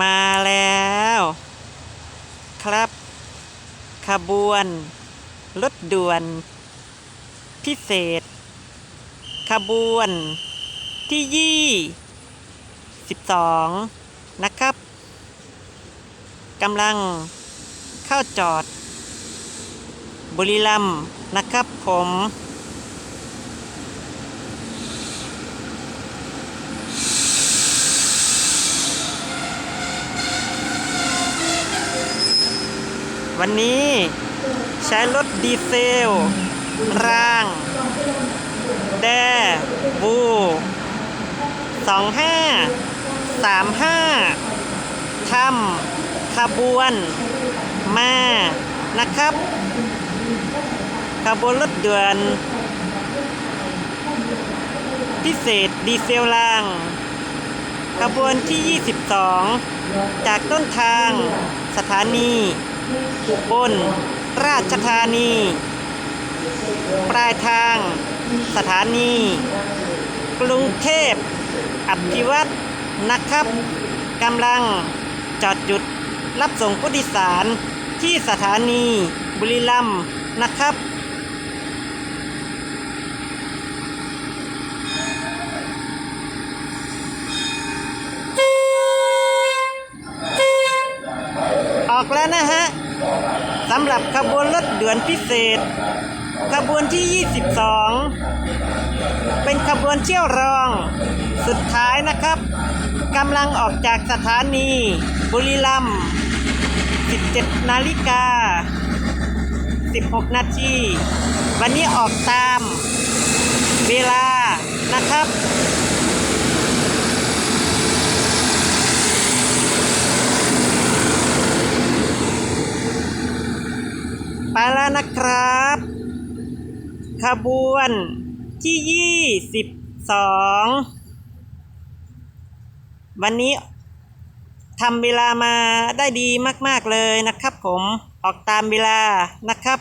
มาแล้ว ครับ ขบวน รถด่วน พิเศษ ขบวน ที่ยี่สิบสองนะครับกำลังเข้าจอด บุรีรัมย์นะครับผม วันนี้ใช้รถดีเซล ร่าง แดบูสองห้าสามห้าทำขบวน มา นะครับ ขบวนรถด่วน พิเศษดีเซลล่าง ขบวนที่ 22 จากต้นทางสถานีอุบลราชธานี ปลายทางสถานี กรุงเทพอภิวัตนะครับกำลังจอดหยุดรับส่งผู้โดยสารที่สถานีบุรีรัมย์นะครับ ออกแล้วนะฮะสำหรับขบวนรถด่วนพิเศษ ขบวนที่ 22 เป็นขบวนเที่ยวรอง สุดท้ายนะครับกำลังออกจากสถานี บุรีรัมย์17 นาฬิกา 16 นาที วันนี้ออกตามเวลานะครับ ไปแล้วนะครับ ขบวนที่ยี่สิบสองวันนี้ทำเวลามาได้ดีมาก ๆ เลยนะครับผมออกตามเวลานะครับ